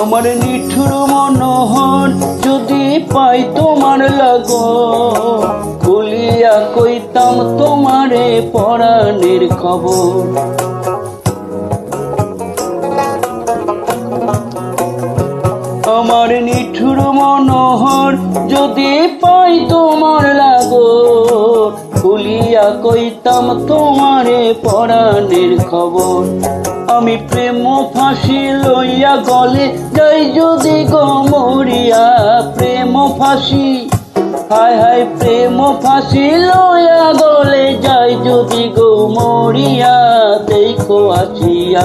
আমার নিঠুর মনোহর যদি পাই তোমার লাগ খুলিয়া কইতাম তোমারে পরাণের খবর। আমার নিঠুর মনোহর যদি পাই তোমার লাগো কইতাম তোমারে পরাণের খবর। আমি প্রেম ফাঁসি লইয়া গলে যাই যদি গো মরিয়া প্রেম ফাঁসি। হায় হায় প্রেম ফাঁসি লইয়া গলে যাই যদি গো মরিয়া, দেখো আসিয়া